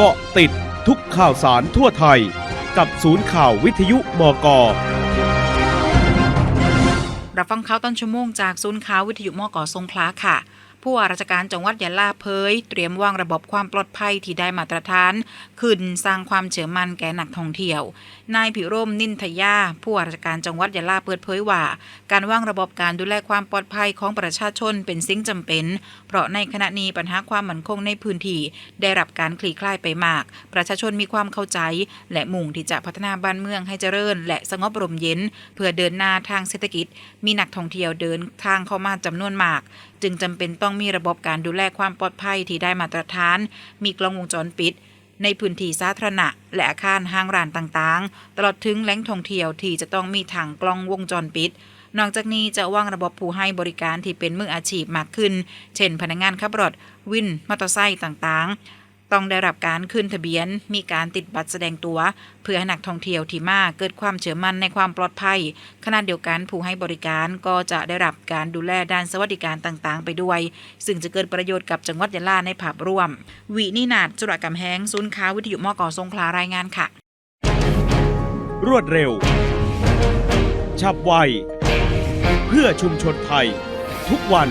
เกาะติดทุกข่าวสารทั่วไทย กับศูนย์ข่าววิทยุมกรับฟังข่าวต้นชั่วโมงจากศูนย์ข่าววิทยุมกอทรงคลาค่ะ ผู้ว่าราชการจังหวัดยะลาเผย เตรียมวางระบบความปลอดภัยที่ได้มาตรฐาน ขึ้นสร้างความเชื่อมันแก่นักท่องเที่ยว นายพิรมนินทยา ผู้ว่าราชการจังหวัดยะลาเปิดเผยว่า การวางระบบการดูแลความปลอดภัยของประชาชนเป็นสิ่งจำเป็น เพราะในขณะนี้ปัญหาความมั่นคงในพื้นที่ได้รับการคลี่คลายไปมาก ประชาชนมีความเข้าใจ และมุ่งที่จะพัฒนาบ้านเมืองให้เจริญ และสงบร่มเย็น เพื่อเดินหน้าทางเศรษฐกิจ มีนักท่องเที่ยวเดินทางเข้ามาจำนวนมากจึงจำเป็นต้องมีระบบการดูแลความปลอดภัยที่ได้มาตรฐาน มีกล้องวงจรปิด ในพื้นที่สาธารณะ และอาคารห้างร้านต่างๆ ตลอดถึงแหล่งท่องเที่ยวที่จะต้องมีถังกล้องวงจรปิดนอกจากนี้จะวางระบบผู้ให้บริการที่เป็นมืออาชีพมากขึ้น เช่น พนักงานขับรถวินมอเตอร์ไซค์ต่างๆ ต้องได้รับการขึ้นทะเบียน มีการติดบัตรแสดงตัว เพื่อให้นักท่องเที่ยวที่มาเกิดความเชื่อมั่นในความปลอดภัย ขณะเดียวกันผู้ให้บริการก็จะได้รับการดูแลด้านสวัสดิการต่างๆ ไปด้วย ซึ่งจะเกิดประโยชน์กับจังหวัดยะลาในภาพรวม วินินาศจุรกำแหงศูนย์ข่าววิทยุมอกอสงขลารายงานค่ะ รวดเร็ว ฉับไว เพื่อชุมชนไทย ทุกวัน